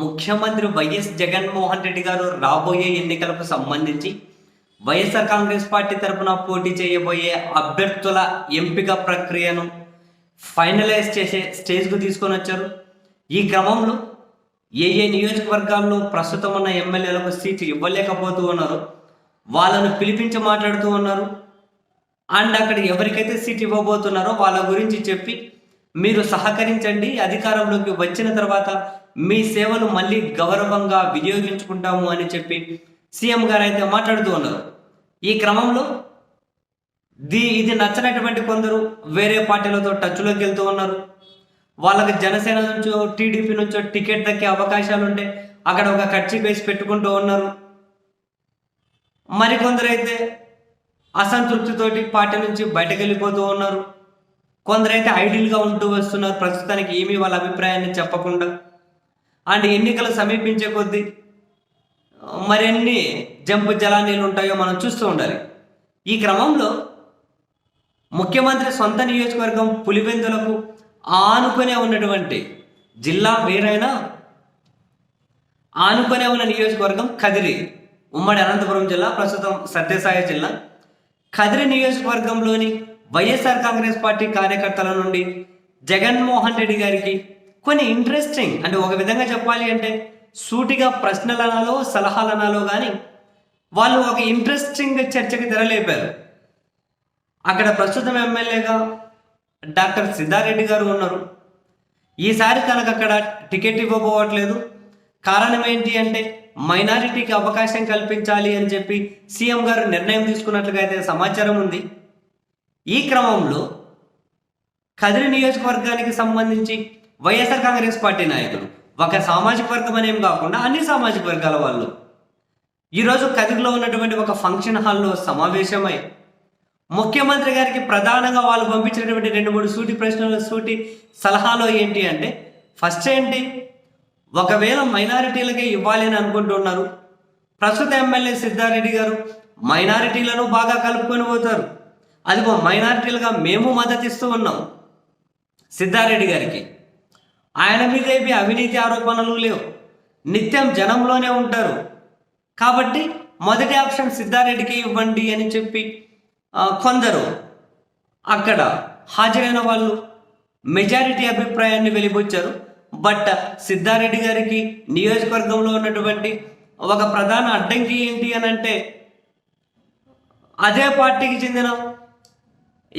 ముఖ్యమంత్రి వైఎస్ జగన్మోహన్ రెడ్డి గారు రాబోయే ఎన్నికలకు సంబంధించి వైఎస్ఆర్ కాంగ్రెస్ పార్టీ తరపున పోటీ చేయబోయే అభ్యర్థుల ఎంపిక ప్రక్రియను ఫైనలైజ్ చేసే స్టేజ్కు తీసుకొని వచ్చారు. ఈ క్రమంలో ఏ ఏ నియోజకవర్గాల్లో ప్రస్తుతం ఉన్న ఎమ్మెల్యేలకు సీట్ ఇవ్వలేకపోతూ ఉన్నారు. వాళ్ళను పిలిపించి మాట్లాడుతూ ఉన్నారు. అండ్ అక్కడ ఎవరికైతే సీట్ ఇవ్వబోతున్నారో వాళ్ళ గురించి చెప్పి మీరు సహకరించండి. అధికారంలోకి వచ్చిన తర్వాత మీ సేవలు మళ్ళీ గౌరవంగా వినియోగించుకుంటాము అని చెప్పి సీఎం గారు అయితే మాట్లాడుతూ ఉన్నారు. ఈ క్రమంలో ది ఇది నచ్చనటువంటి కొందరు వేరే పార్టీలతో టచ్లోకి వెళ్తూ ఉన్నారు. వాళ్ళకి జనసేన నుంచో టీడీపీ నుంచో టికెట్ దక్కే అవకాశాలు ఉంటే అక్కడ ఒక ఖర్చు వేసి పెట్టుకుంటూ ఉన్నారు. మరికొందరైతే అసంతృప్తితోటి పార్టీ నుంచి బయటకు వెళ్ళిపోతూ ఉన్నారు. కొందరైతే ఐడియల్గా ఉంటూ వస్తున్నారు. ప్రస్తుతానికి ఏమీ వాళ్ళ అభిప్రాయాన్ని చెప్పకుండా. అండ్ ఎన్నికలు సమీపించే కొద్దీ మరిన్ని జంపు జలానీలు ఉంటాయో మనం చూస్తూ ఉండాలి. ఈ క్రమంలో ముఖ్యమంత్రి సొంత నియోజకవర్గం పులివెందులకు ఆనుకునే ఉన్నటువంటి జిల్లా వేరైనా ఆనుకునే ఉన్న నియోజకవర్గం కదిరి ఉమ్మడి అనంతపురం జిల్లా ప్రస్తుతం సత్యసాయి జిల్లా. కదిరి నియోజకవర్గంలోని వైఎస్ఆర్ కాంగ్రెస్ పార్టీ కార్యకర్తల నుండి జగన్మోహన్ రెడ్డి గారికి కొన్ని ఇంట్రెస్టింగ్ అంటే ఒక విధంగా చెప్పాలి అంటే సూటిగా ప్రశ్నలనాలో సలహాలనాలో కానీ వాళ్ళు ఒక ఇంట్రెస్టింగ్ చర్చకి తెరలేపారు. అక్కడ ప్రస్తుతం ఎమ్మెల్యేగా డాక్టర్ సిద్ధారెడ్డి గారు ఉన్నారు. ఈసారి తనకు అక్కడ టికెట్ ఇవ్వబోవట్లేదు. కారణం ఏంటి అంటే మైనారిటీకి అవకాశం కల్పించాలి అని చెప్పి సీఎం గారు నిర్ణయం తీసుకున్నట్లుగా అయితే సమాచారం ఉంది. ఈ క్రమంలో కదిరి నియోజకవర్గానికి సంబంధించి వైఎస్ఆర్ కాంగ్రెస్ పార్టీ నాయకులు ఒక సామాజిక వర్గం అనేం కాకుండా అన్ని సామాజిక వర్గాల వాళ్ళు. ఈరోజు కదిరిలో ఉన్నటువంటి ఒక ఫంక్షన్ హాల్లో సమావేశమై ముఖ్యమంత్రి గారికి ప్రధానంగా వాళ్ళు పంపించినటువంటి రెండు మూడు సూటి ప్రశ్నలు సూటి సలహాలు ఏంటి అంటే ఫస్ట్ ఏంటి ఒకవేళ మైనారిటీలకే ఇవ్వాలి అని అనుకుంటున్నారు ప్రస్తుత ఎమ్మెల్యే సిద్ధారెడ్డి గారు మైనారిటీలను బాగా కలుపుకొని పోతారు. అదిగో మైనారిటీలుగా మేము మద్దతు ఇస్తూ ఉన్నాం. సిద్ధారెడ్డి గారికి. ఆయన మీద ఏమి అవినీతి ఆరోపణలు లేవు. నిత్యం జనంలోనే ఉంటారు. కాబట్టి మొదటి ఆప్షన్ సిద్ధారెడ్డికి ఇవ్వండి అని చెప్పి కొందరు అక్కడ హాజరైన వాళ్ళు మెజారిటీ అభిప్రాయాన్ని వెలిబుచ్చారు. బట్ సిద్ధారెడ్డి గారికి నియోజకవర్గంలో ఉన్నటువంటి ఒక ప్రధాన అడ్డంకి ఏంటి అని అంటే అదే పార్టీకి చెందిన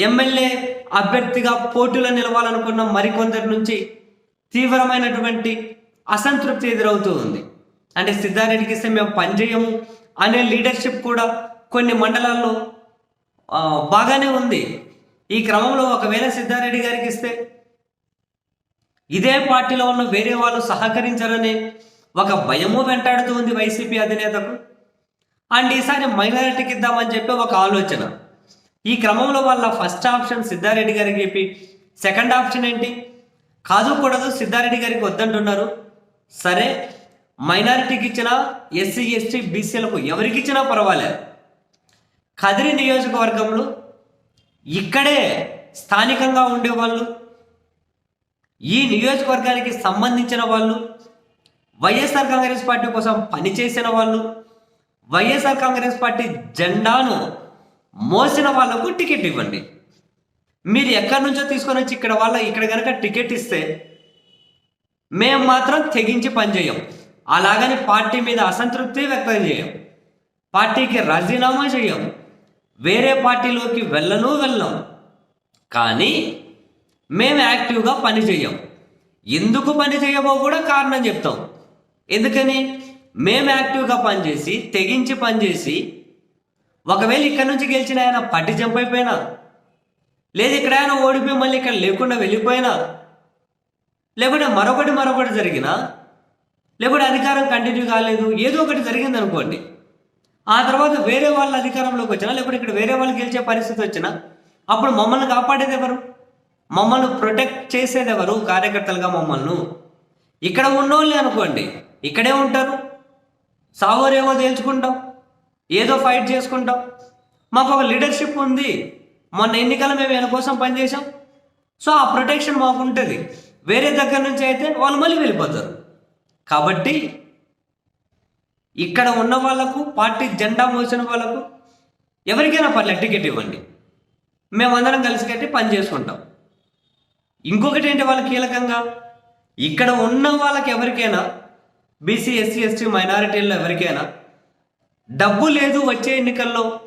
ఎమ్మెల్యే అభ్యర్థిగా పోటీలో నిలవాలనుకున్న మరికొందరి నుంచి తీవ్రమైనటువంటి అసంతృప్తి ఎదురవుతూ ఉంది. అంటే సిద్ధారెడ్డికి ఇస్తే మేము పనిచేయము అనే లీడర్షిప్ కూడా కొన్ని మండలాల్లో బాగానే ఉంది. ఈ క్రమంలో ఒకవేళ సిద్ధారెడ్డి గారికి ఇస్తే ఇదే పార్టీలో ఉన్న వేరే వాళ్ళు సహకరించారనే ఒక భయము వెంటాడుతూ ఉంది వైసీపీ అధినేతకు. అండ్ ఈసారి మైనారిటీకి ఇద్దామని చెప్పి ఒక ఆలోచన. ఈ క్రమంలో వాళ్ళ ఫస్ట్ ఆప్షన్ సిద్ధారెడ్డి గారికి చెప్పి సెకండ్ ఆప్షన్ ఏంటి? కాదుకూడదు సిద్ధారెడ్డి గారికి వద్దంటున్నారు. సరే మైనారిటీకి ఇచ్చినా ఎస్సీ ఎస్టీ బీసీలకు ఎవరికి ఇచ్చినా పర్వాలేదు కదిరి నియోజకవర్గంలో ఇక్కడే స్థానికంగా ఉండేవాళ్ళు ఈ నియోజకవర్గానికి సంబంధించిన వాళ్ళు వైఎస్ఆర్ కాంగ్రెస్ పార్టీ కోసం పనిచేసిన వాళ్ళు వైఎస్ఆర్ కాంగ్రెస్ పార్టీ జెండాను మోసిన వాళ్ళకు టికెట్ ఇవ్వండి. మీరు ఎక్కడి నుంచో తీసుకొని వచ్చి ఇక్కడ వాళ్ళ ఇక్కడ కనుక టికెట్ ఇస్తే మేము మాత్రం తెగించి పనిచేయం అలాగని పార్టీ మీద అసంతృప్తి వ్యక్తం చేయం. పార్టీకి రాజీనామా చేయం. వేరే పార్టీలోకి వెళ్ళను వెళ్ళం. కానీ మేము యాక్టివ్గా పని చేయం. ఎందుకు పని చేయమో కూడా కారణం చెప్తాం. ఎందుకని? మేము యాక్టివ్గా పనిచేసి తెగించి పనిచేసి ఒకవేళ ఇక్కడ నుంచి గెలిచిన ఆయన పట్టి జంప్ అయిపోయినా లేదు ఇక్కడ ఆయన ఓడిపోయి మళ్ళీ ఇక్కడ లేకుండా వెళ్ళిపోయినా లేకుంటే మరొకటి మరొకటి జరిగినా లేకుంటే అధికారం కంటిన్యూ కాలేదు ఏదో ఒకటి జరిగింది అనుకోండి ఆ తర్వాత వేరే వాళ్ళ అధికారంలోకి వచ్చినా లేకుంటే ఇక్కడ వేరే వాళ్ళు గెలిచే పరిస్థితి వచ్చినా అప్పుడు మమ్మల్ని కాపాడేది ఎవరు? మమ్మల్ని ప్రొటెక్ట్ చేసేది ఎవరు? కార్యకర్తలుగా మమ్మల్ని. ఇక్కడ ఉన్నోళ్ళే అనుకోండి ఇక్కడే ఉంటారు సావోరేవో తేల్చుకుంటాం. ఏదో ఫైట్ చేసుకుంటాం. మాకు ఒక లీడర్షిప్ ఉంది. మొన్న ఎన్నికల మేము వీళ్ళ కోసం పనిచేసాం సో ఆ ప్రొటెక్షన్ మాకు ఉంటుంది వేరే దగ్గర నుంచి అయితే వాళ్ళు మళ్ళీ వెళ్ళిపోతారు. కాబట్టి ఇక్కడ ఉన్న వాళ్ళకు పార్టీ జెండా మోసిన వాళ్ళకు ఎవరికైనా పర్లేదు టికెట్ ఇవ్వండి. మేమందరం కలిసి కట్టి పని చేసుకుంటాం. ఇంకొకటి ఏంటి వాళ్ళ కీలకంగా? ఇక్కడ ఉన్న వాళ్ళకి ఎవరికైనా బీసీ ఎస్సీ ఎస్టీ మైనారిటీల్లో ఎవరికైనా డబ్బు లేదు వచ్చే ఎన్నికల్లో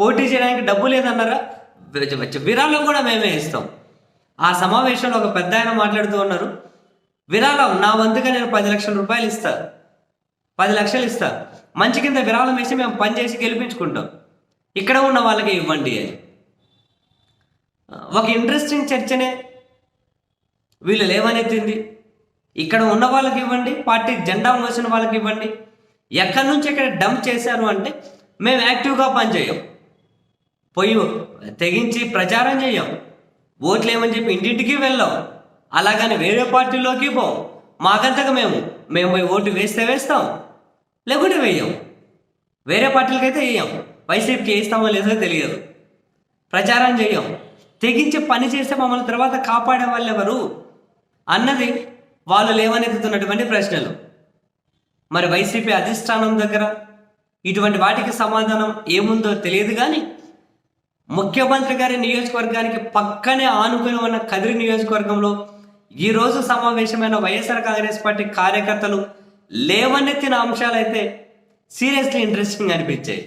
పోటీ చేయడానికి డబ్బు లేదన్నారా? వె- విరాళం కూడా మేమే ఇస్తాం. ఆ సమావేశంలో ఒక పెద్ద ఆయన మాట్లాడుతూ ఉన్నారు. విరాళం నా వంతుగా నేను పది లక్షల రూపాయలు ఇస్తా. పది లక్షలు ఇస్తా. మంచి కింద విరాళం వేసి మేము పని చేసి గెలిపించుకుంటాం. ఇక్కడ ఉన్న వాళ్ళకి ఇవ్వండి అని. ఒక ఇంట్రెస్టింగ్ చర్చనే వీళ్ళు లేవనెత్తింది. ఇక్కడ ఉన్న వాళ్ళకి ఇవ్వండి పార్టీ జెండా మోసిన వాళ్ళకి ఇవ్వండి. ఎక్కడి నుంచి ఎక్కడ డంప్ చేశారు అంటే మేము యాక్టివ్గా పనిచేయం పోయి తెగించి ప్రచారం చేయం. ఓట్లు ఏమని చెప్పి ఇంటింటికి వెళ్ళాం. అలాగని వేరే పార్టీలోకి పోం. మాకంతగా మేము మేము పోయి ఓటు వేస్తే వేస్తాం. లేకుంటే వేయం. వేరే పార్టీలకి అయితే వేయం. వైసీపీకి వేస్తామో లేదో తెలియదు. ప్రచారం చేయం. తెగించి పని చేస్తే మమ్మల్ని తర్వాత కాపాడే వాళ్ళు ఎవరు? అన్నది వాళ్ళు లేవనెత్తుతున్నటువంటి ప్రశ్నలు. మరి వైసీపీ అధిష్టానం దగ్గర ఇటువంటి వాటికి సమాధానం ఏముందో తెలియదు కానీ ముఖ్యమంత్రి గారి నియోజకవర్గానికి పక్కనే ఆనుకుని ఉన్న కదిరి నియోజకవర్గంలో ఈరోజు సమావేశమైన వైఎస్ఆర్ కాంగ్రెస్ పార్టీ కార్యకర్తలు లేవనెత్తిన అంశాలైతే సీరియస్లీ ఇంట్రెస్టింగ్ అనిపించాయి.